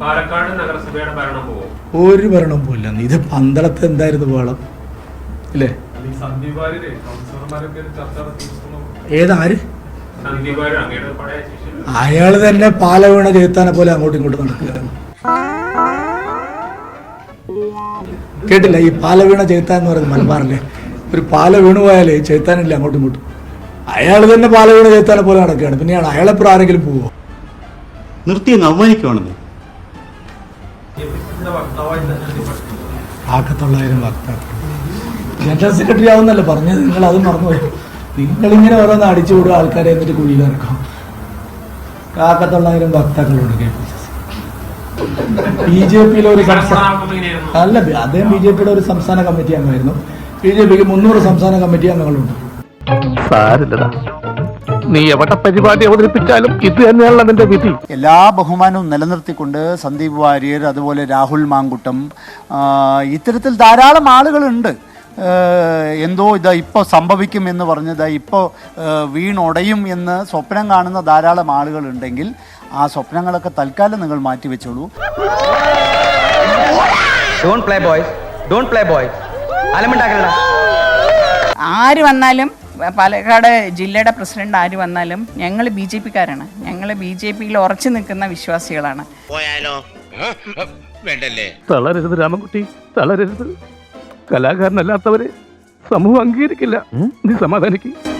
പാലക്കാട് നഗരസഭയുടെ ഭരണം പോകും ഒരു ഭരണം പോയില്ല ഇത് പന്തളത്ത് എന്തായിരുന്നു ബഹളം? അല്ലേ ഏതാര് അയാൾ അയാൾ തന്നെ പാല വീണ പോലെ അങ്ങോട്ടും ഇങ്ങോട്ടും നടക്കുകയാണ്. കേട്ടില്ല? ഈ പാല വീണ എന്ന് പറയുന്നത് മലബാറിലെ ഒരു പാല വീണു പോയാലേ ചെയ്ത്താനില്ല അങ്ങോട്ടും ഇങ്ങോട്ടും? അയാൾ തന്നെ പാല വീണ പോലെ നടക്കുകയാണ്. പിന്നെയാണ് അയാളെപ്പോഴും ആരെങ്കിലും പോവോ? നിർത്തി അവമാനിക്കുവാണെന്ന്. ആക്കത്തൊള്ളായിരം വക്താക്കൾ ജനറൽ സെക്രട്ടറി ആവുന്നല്ലോ പറഞ്ഞത്? നിങ്ങൾ അത് മറന്നുപോയി. നിങ്ങളിങ്ങനെ ഓരോന്ന് അടിച്ചു വിടുക ആൾക്കാരെ എന്നിട്ട് കുഴിയിലിറക്കും കാക്കത്തൊള്ളായിരം വക്താക്കളുണ്ട് K P C B J പിയിലെ ഒരു അല്ല അദ്ദേഹം ബി ജെ പിയുടെ ഒരു സംസ്ഥാന കമ്മിറ്റി അംഗമായിരുന്നു. ബി ജെ പിക്ക് മുന്നൂറ് സംസ്ഥാന കമ്മിറ്റി അംഗങ്ങളുണ്ട്. സാരില്ലടാ നീ എവിടെ പരിപാടി അവതരിപ്പിച്ചാലും ഇത് തന്നെയാണ് അതിന്റെ വിധി. എല്ലാ ബഹുമാനവും നിലനിർത്തിക്കൊണ്ട് സന്ദീപ് വാര്യർ അതുപോലെ രാഹുൽ മാങ്കുട്ടം ഇത്തരത്തിൽ ധാരാളം ആളുകളുണ്ട്. എന്തോ ഇതാ ഇപ്പോൾ സംഭവിക്കും എന്ന് പറഞ്ഞ് ഇതാ ഇപ്പോൾ വീണൊടയും എന്ന് സ്വപ്നം കാണുന്ന ധാരാളം ആളുകളുണ്ടെങ്കിൽ ആ സ്വപ്നങ്ങളൊക്കെ തൽക്കാലം നിങ്ങൾ മാറ്റി വെച്ചോളൂ ആര് വന്നാലും പാലക്കാട് ജില്ലയുടെ പ്രസിഡന്റ് ആര് വന്നാലും ഞങ്ങൾ ബി ജെ പിക്കാരാണ്. ഞങ്ങൾ ബി ജെ പിയിൽ ഉറച്ചു നിൽക്കുന്ന വിശ്വാസികളാണ്. തളരരുത് രാമൻകുട്ടി തളരരുത്. കലാകാരനല്ലാത്തവരെ സമൂഹം അംഗീകരിക്കില്ല. നീ സമാധാനിക്ക്.